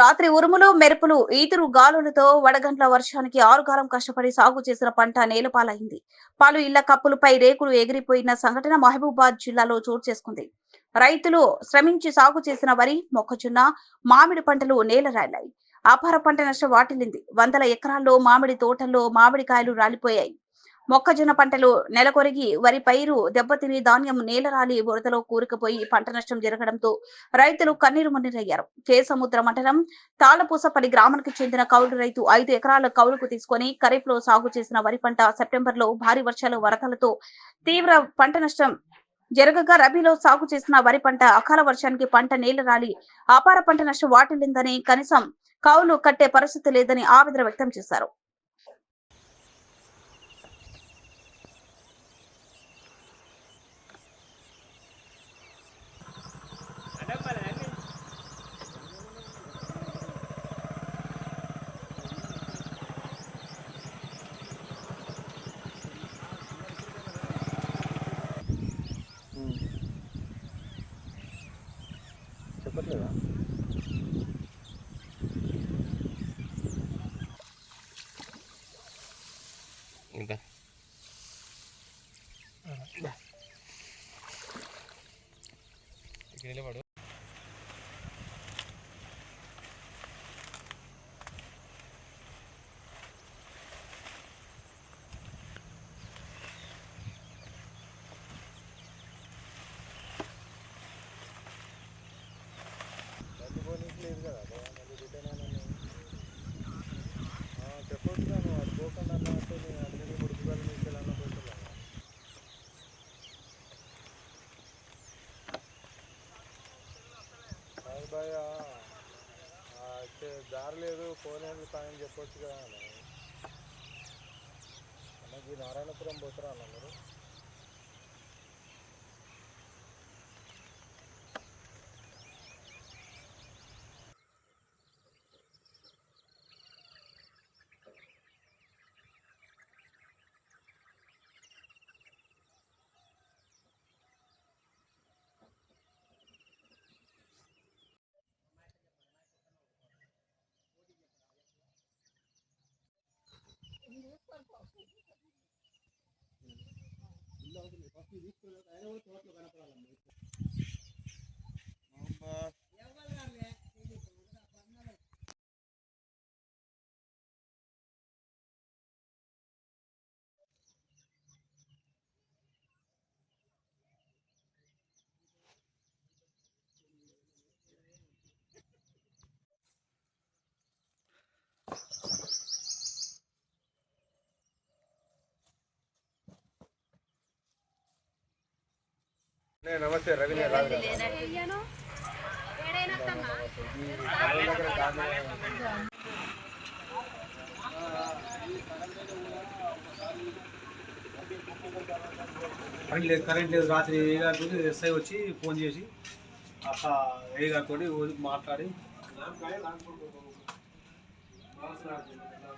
రాత్రి ఉరుములు మెరుపులు ఈతురు గాలులతో వడగంట్ల వర్షానికి ఆరుగాలం కష్టపడి సాగు చేసిన పంట నేలపాలైంది. పలు ఇళ్ళ కప్పులపై రేకులు ఎగిరిపోయిన సంఘటన మహబూబాద్ జిల్లాలో చోటు చేసుకుంది. రైతులు శ్రమించి సాగు చేసిన వరి మొక్కజొన్న మామిడి పంటలు నేలరాలాయి అపార పంట నష్టం వాటిల్లింది. వందల ఎకరాల్లో మామిడి తోటల్లో మామిడికాయలు రాలిపోయాయి. మొక్కజొన్న పంటలు నెలకొరిగి వరి పైరు దెబ్బతిని ధాన్యం నేలరాలి బురదలో కూరుకుపోయి పంట నష్టం జరగడంతో రైతులు కన్నీరు మున్నీరయ్యారు. కేసముద్ర మండలం తాళపూసపల్లి గ్రామానికి చెందిన కౌలు రైతు ఐదు ఎకరాల కౌలుకు తీసుకొని ఖరీఫ్లో సాగు చేసిన వరి పంట సెప్టెంబర్లో భారీ వర్షాలు వరదలతో తీవ్ర పంట నష్టం జరగగా రబీలో సాగు చేసిన వరి పంట అకాల వర్షానికి పంట నేల రాలి అపార పంట నష్టం వాటిల్లిందని కనీసం కౌలు కట్టే పరిస్థితి లేదని ఆవేదన వ్యక్తం చేశారు. ഇഷ്ടപ്പെട്ടതാണ് ഇതാ. ഇതാ చెప్పొచ్చు అది పోకుండా అంటే నేను అన్ని ముడుపుగాలు నీకు ఎలా పోతున్నా భయ దారి లేదు ఫోన్ ఏంది చెప్పొచ్చు కదా అన్న. అన్నకి నారాయణపురం పోతారా అన్న మీరు you నమస్తే రవి. కరెంట్ లేదు కరెంట్ లేదు. రాత్రి ఏ గారితో ఎస్ఐ వచ్చి ఫోన్ చేసి అక్క ఏ గారితో మాట్లాడి